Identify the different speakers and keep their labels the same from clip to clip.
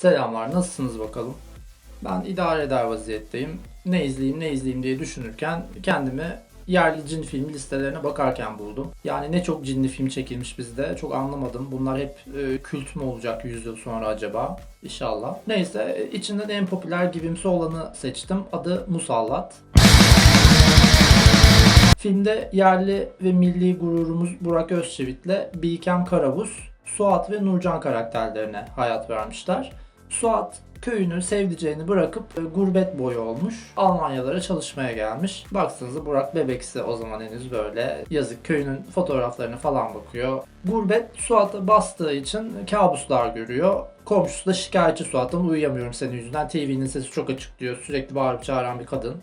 Speaker 1: Selamlar, nasılsınız bakalım? Ben idare eder vaziyetteyim. Ne izleyeyim, ne izleyeyim diye düşünürken kendimi yerli cin film listelerine bakarken buldum. Yani ne çok cinli film çekilmiş bizde, çok anlamadım. Bunlar hep e, kült mü olacak 100 yıl sonra acaba? İnşallah. Neyse, e, içinden en popüler gibimsi olanı seçtim. Adı Musallat. Filmde yerli ve milli gururumuz Burak Özçivit'le Bilkem Karabuz, Suat ve Nurcan karakterlerine hayat vermişler. Suat köyünü, sevdiceğini bırakıp e, gurbet boyu olmuş. Almanyalara çalışmaya gelmiş. Baksanıza Burak bebeksi o zaman henüz böyle. Yazık köyünün fotoğraflarına falan bakıyor. Gurbet Suat'a bastığı için kabuslar görüyor. Komşusu da şikayetçi Suat'tan uyuyamıyorum senin yüzünden. TV'nin sesi çok açık diyor. Sürekli bağırıp çağıran bir kadın.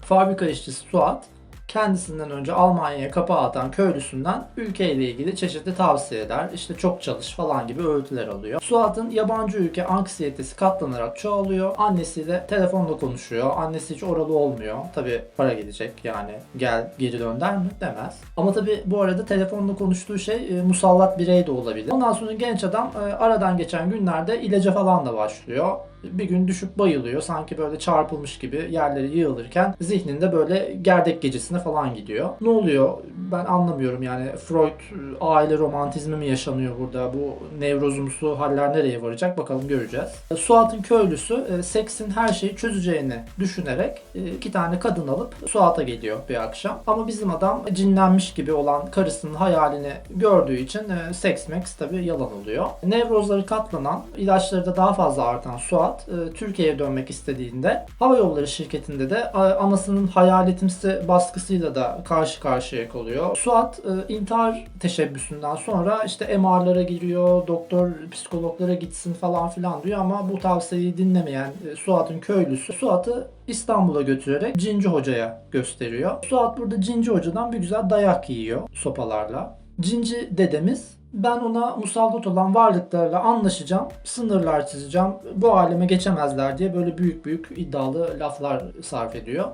Speaker 1: Fabrika işçisi Suat kendisinden önce Almanya'ya kapağı atan köylüsünden ülkeyle ilgili çeşitli tavsiyeler, işte çok çalış falan gibi öğütüler alıyor. Suat'ın yabancı ülke anksiyetesi katlanarak çoğalıyor. Annesiyle telefonla konuşuyor. Annesi hiç oralı olmuyor. Tabi para gidecek yani gel geri dön der mi? Demez. Ama tabi bu arada telefonla konuştuğu şey e, musallat birey de olabilir. Ondan sonra genç adam e, aradan geçen günlerde ilaca falan da başlıyor bir gün düşüp bayılıyor. Sanki böyle çarpılmış gibi yerlere yığılırken zihninde böyle gerdek gecesine falan gidiyor. Ne oluyor? Ben anlamıyorum yani Freud aile romantizmi mi yaşanıyor burada? Bu nevrozumsu haller nereye varacak? Bakalım göreceğiz. Suat'ın köylüsü e, seksin her şeyi çözeceğini düşünerek e, iki tane kadın alıp Suat'a geliyor bir akşam. Ama bizim adam cinlenmiş gibi olan karısının hayalini gördüğü için e, seks meks tabi yalan oluyor. Nevrozları katlanan, ilaçları da daha fazla artan Suat Türkiye'ye dönmek istediğinde hava yolları şirketinde de anasının hayaletimsi baskısıyla da karşı karşıya kalıyor. Suat e, intihar teşebbüsünden sonra işte MR'lara giriyor, doktor psikologlara gitsin falan filan diyor ama bu tavsiyeyi dinlemeyen e, Suat'ın köylüsü Suat'ı İstanbul'a götürerek Cinci Hoca'ya gösteriyor. Suat burada Cinci Hoca'dan bir güzel dayak yiyor sopalarla. Cinci dedemiz ben ona musallat olan varlıklarla anlaşacağım, sınırlar çizeceğim, bu aleme geçemezler diye böyle büyük büyük iddialı laflar sarf ediyor.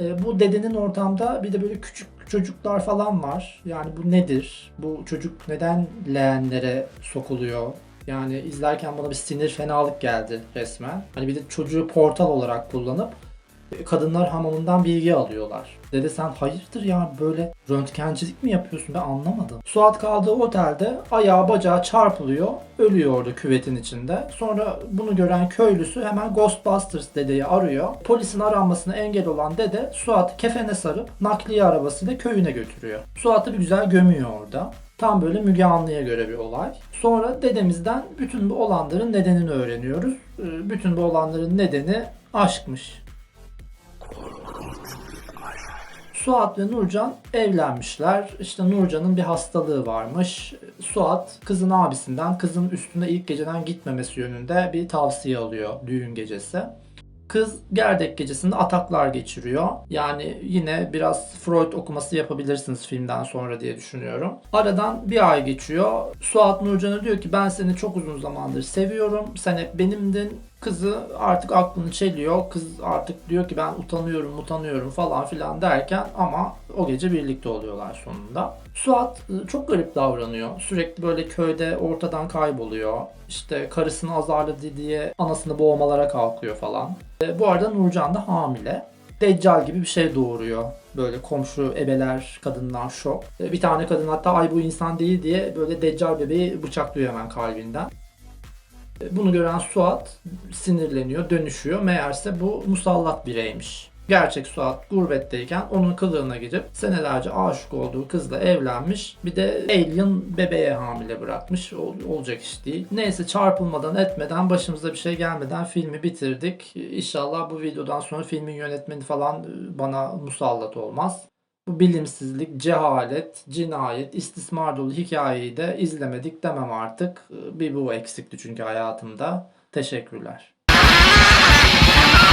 Speaker 1: E, bu dedenin ortamda bir de böyle küçük çocuklar falan var. Yani bu nedir? Bu çocuk neden leğenlere sokuluyor? Yani izlerken bana bir sinir fenalık geldi resmen. Hani bir de çocuğu portal olarak kullanıp kadınlar hamamından bilgi alıyorlar. Dede sen hayırdır ya böyle röntgencilik mi yapıyorsun ben anlamadım. Suat kaldığı otelde ayağı bacağı çarpılıyor. Ölüyor orada küvetin içinde. Sonra bunu gören köylüsü hemen Ghostbusters dedeyi arıyor. Polisin aranmasına engel olan dede Suat'ı kefene sarıp nakliye arabasıyla köyüne götürüyor. Suat'ı bir güzel gömüyor orada. Tam böyle Müge Anlı'ya göre bir olay. Sonra dedemizden bütün bu olanların nedenini öğreniyoruz. Ee, Bütün bu olanların nedeni aşkmış. Suat ve Nurcan evlenmişler. İşte Nurcan'ın bir hastalığı varmış. Suat kızın abisinden kızın üstüne ilk geceden gitmemesi yönünde bir tavsiye alıyor düğün gecesi. Kız gerdek gecesinde ataklar geçiriyor. Yani yine biraz Freud okuması yapabilirsiniz filmden sonra diye düşünüyorum. Aradan bir ay geçiyor. Suat Nurcan'a diyor ki ben seni çok uzun zamandır seviyorum. Sen hep benimdin. Kızı artık aklını çeliyor. Kız artık diyor ki ben utanıyorum, utanıyorum falan filan derken ama o gece birlikte oluyorlar sonunda. Suat e, çok garip davranıyor. Sürekli böyle köyde ortadan kayboluyor. İşte karısını azarladı diye anasını boğmalara kalkıyor falan. E, Bu arada Nurcan da hamile. Deccal gibi bir şey doğuruyor. Böyle komşu ebeler kadından şok. Bir tane kadın hatta ay bu insan değil diye böyle deccal bebeği bıçaklıyor hemen kalbinden. Bunu gören Suat sinirleniyor, dönüşüyor. Meğerse bu musallat bireymiş. Gerçek Suat gurbetteyken onun kılığına girip senelerce aşık olduğu kızla evlenmiş. Bir de alien bebeğe hamile bırakmış. Ol- olacak iş değil. Neyse çarpılmadan etmeden başımıza bir şey gelmeden filmi bitirdik. İnşallah bu videodan sonra filmin yönetmeni falan e, bana musallat olmaz. Bu bilimsizlik, cehalet, cinayet, istismar dolu hikayeyi de izlemedik demem artık. Bir bu eksikti çünkü hayatımda. Teşekkürler.